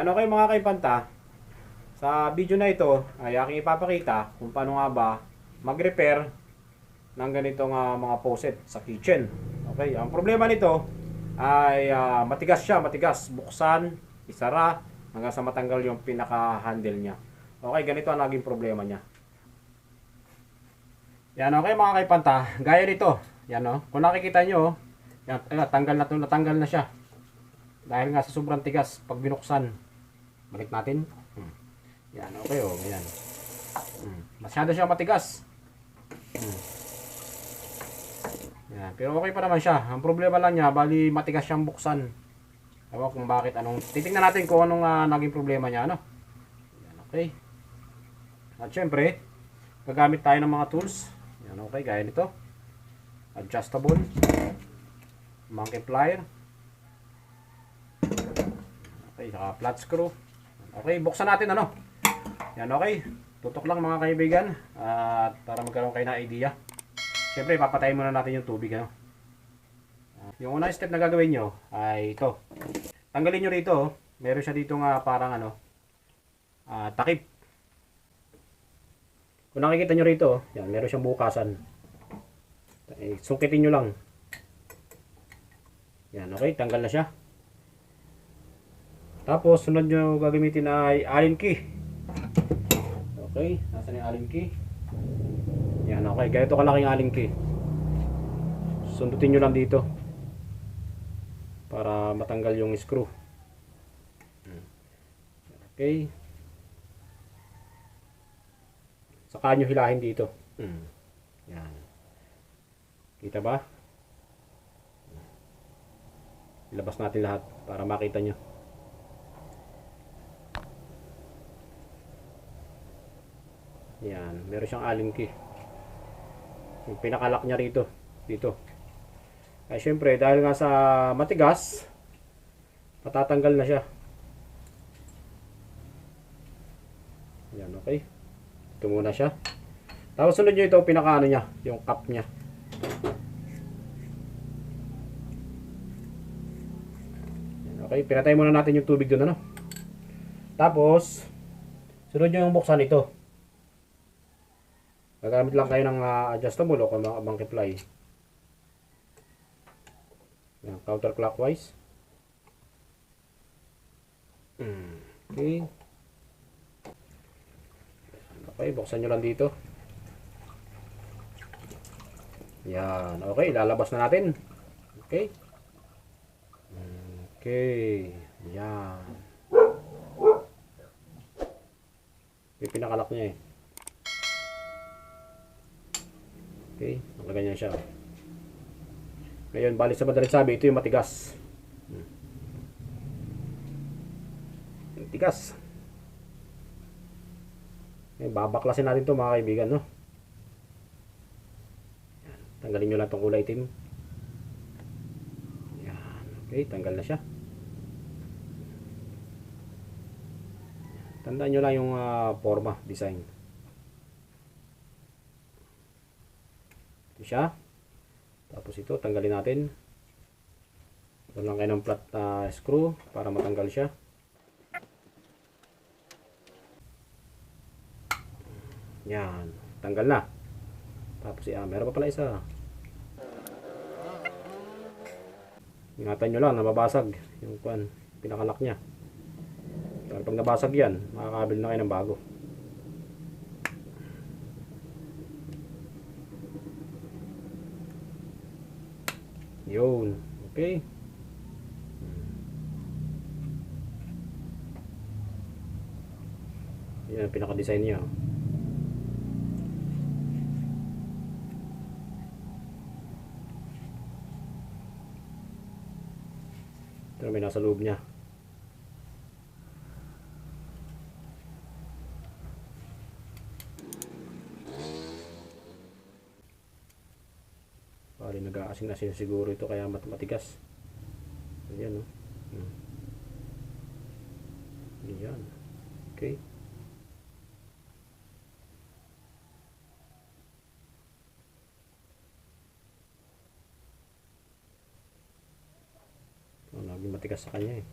Ano kayo mga kaipanta? Sa video na ito ay aking ipapakita kung paano nga ba mag-repair ng ganitong ah, mga faucet sa kitchen. Okay, ang problema nito ay ah, matigas siya, matigas. Buksan, isara, hanggang sa matanggal yung pinaka-handle niya. Okay, ganito ang naging problema niya. Yan okay mga kaipanta, gaya nito. Yan oh. Kung nakikita nyo, yan, tanggal na to, natanggal na siya. Dahil nga sa sobrang tigas pag binuksan. Balik natin. Hmm. Yan, okay oh, yan. Hmm. Masyado siya matigas. Hmm. Yan, pero okay pa naman siya. Ang problema lang niya, bali matigas siyang buksan. Ewan kung bakit anong titingnan natin kung anong ah, naging problema niya ano. Yan, okay. At syempre, gagamit tayo ng mga tools. Yan, okay, gaya nito. Adjustable. Monkey plier. Okay, saka flat screw. Okay, buksan natin ano. Yan, okay. Tutok lang mga kaibigan. At para magkaroon kayo ng idea. Siyempre, papatayin muna natin yung tubig. Ano? Ah, Yung unang step na gagawin nyo ay ito. Tanggalin nyo rito. oh. Meron siya dito nga parang ano, ah, takip. Kung nakikita nyo rito, oh, yan, meron siyang bukasan. Eh, sungkitin nyo lang. Yan, okay, tanggal na siya. Tapos, sunod nyo gagamitin ay allen key. Okay, nasa yung allen key? Yan, okay, ganito kalaking allen key. Sundutin nyo lang dito. Para matanggal yung screw. Okay. Saka nyo hilahin dito. Yan. Kita ba? Ilabas natin lahat para makita nyo. Yan. Meron siyang allen key. Yung pinakalak niya rito. Dito. Ay syempre, dahil nga sa matigas, matatanggal na siya. Yan, okay. Ito muna siya. Tapos sunod nyo ito, pinaka ano niya, yung cup niya. Yan, okay, pinatay muna natin yung tubig doon, ano. Tapos, sunod nyo yung buksan ito. Gagamit lang kayo ng ah, adjustable o kung mga monkey ply. Yan, counterclockwise. Okay. Okay, buksan nyo lang dito. Yan. Okay, lalabas na natin. Okay. Okay. Yan. Yung pinakalak eh. Okay, nakaganyan siya. Ngayon, balik sa madaling sabi, ito yung matigas. Hmm. Yung tigas. Eh, babaklasin natin to mga kaibigan, no? Yan. Tanggalin nyo lang itong kulay itim. Yan. Okay, tanggal na siya. Tandaan nyo lang yung ah, forma, design. Ito siya. Tapos ito, tanggalin natin. Ito lang kayo ng flat na screw para matanggal siya. Yan. Tanggal na. Tapos ah, meron pa pala isa. Ingatan nyo lang na mabasag yung kwan, pinakalak niya. Pero pag nabasag yan, makakabil na kayo ng bago. Yun. Okay. Yan ang pinaka-design niya. Ito may nasa loob niya. asin-asin siguro ito kaya mat matigas ayan hmm. iya, o oh. ayan okay oh, lagi matigas sa kanya ya? eh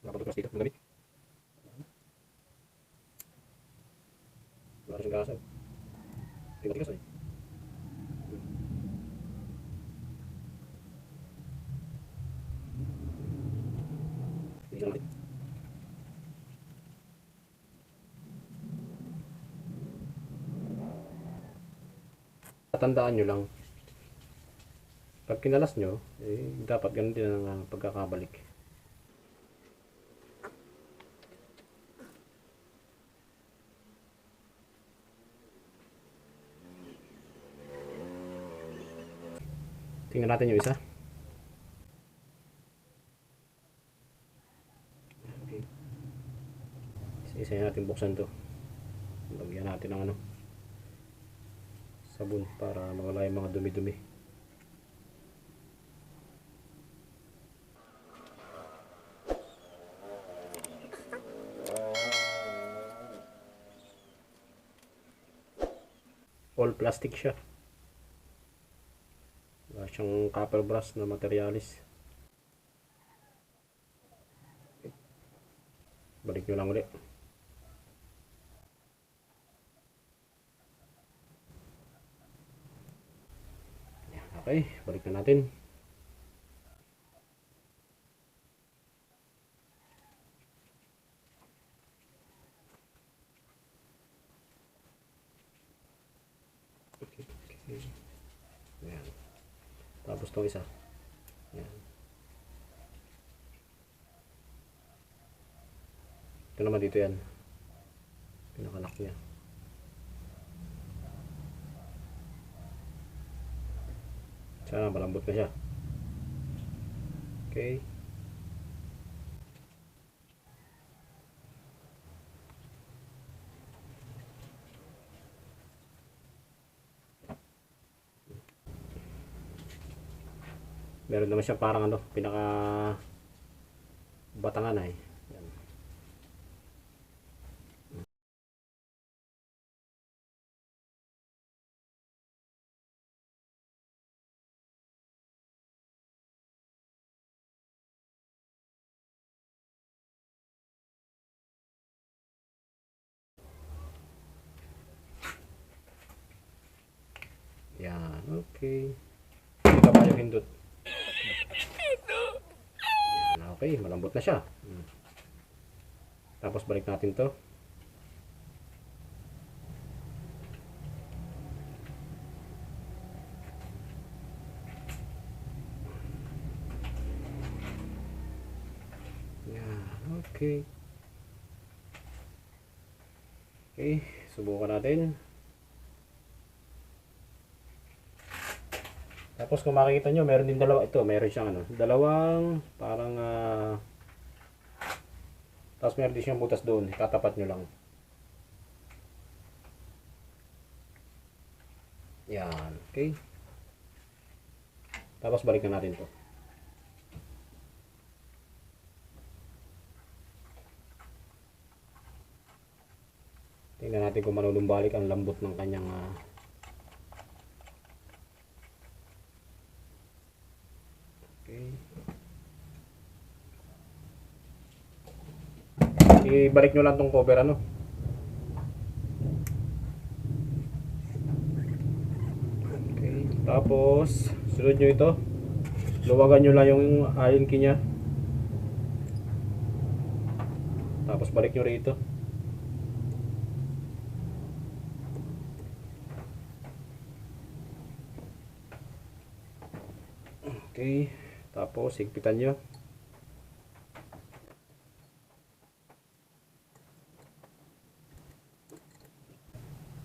dapat terus dikit Tatandaan nyo lang, pag kinalas nyo, eh, dapat ganun din ang ah, pagkakabalik. Tingnan natin yung isa. Okay. Isa-isa natin buksan to. Lagyan natin ng ano sabon para mawala yung mga dumi-dumi. All plastic siya. Wala siyang copper brass na materialis. Balik nyo lang ulit. Okay, balik na natin. Okay, okay. Yan. Tapos itong isa. Yan. Ito naman dito yan. Pinakalock niya. Sana malambot na siya. Okay. Meron naman siya parang ano, pinaka batangan ay. Yan. Yan, okay. Dito pa hindot. Yan, okay, malambot na siya. Hmm. Tapos balik natin to. Yan, okay. Okay, subukan natin. Tapos kung makikita nyo, meron din dalawa ito. Meron siyang ano, dalawang parang ah tapos meron din siyang butas doon. Tatapat nyo lang. Yan. Okay. Tapos balikan natin to. Tingnan natin kung manunumbalik ang lambot ng kanyang ah, Ibalik nyo lang tong cover ano. Okay. Tapos, sunod nyo ito. Luwagan nyo lang yung iron key niya. Tapos balik nyo rito. Okay. Tapos, higpitan nyo.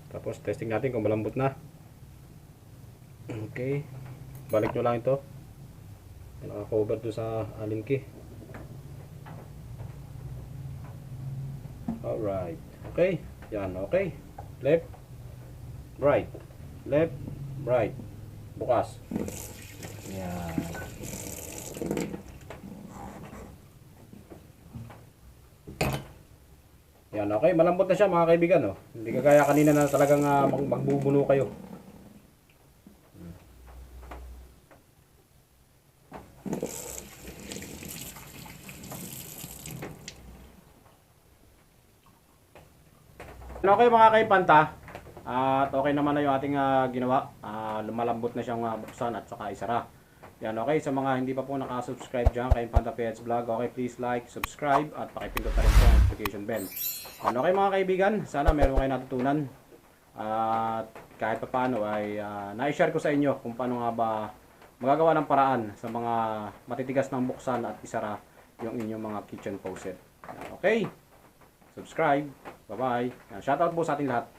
Tapos, testing natin kung malambot na. Okay. Balik nyo lang ito. Naka-cover doon sa alin key. Alright. Okay. Yan, okay. Left. Right. Left. Right. Bukas. Yan. Yan, okay. Malambot na siya mga kaibigan. Oh. Hindi kagaya kanina na talagang uh, mag magbubuno kayo. Ano okay mga kaipanta. At okay naman na yung ating uh, ginawa. Uh, lumalambot na siyang uh, buksan at saka isara. Yan, okay. Sa mga hindi pa po nakasubscribe dyan kay Panta Pets Vlog, okay, please like, subscribe, at pakipindot na rin po ang notification bell. Yan, okay mga kaibigan, sana meron kayo natutunan. At kahit pa paano ay ah, na-share ko sa inyo kung paano nga ba magagawa ng paraan sa mga matitigas ng buksan at isara yung inyong mga kitchen faucet. Yan, okay? Subscribe. Bye-bye. Shoutout po sa ating lahat.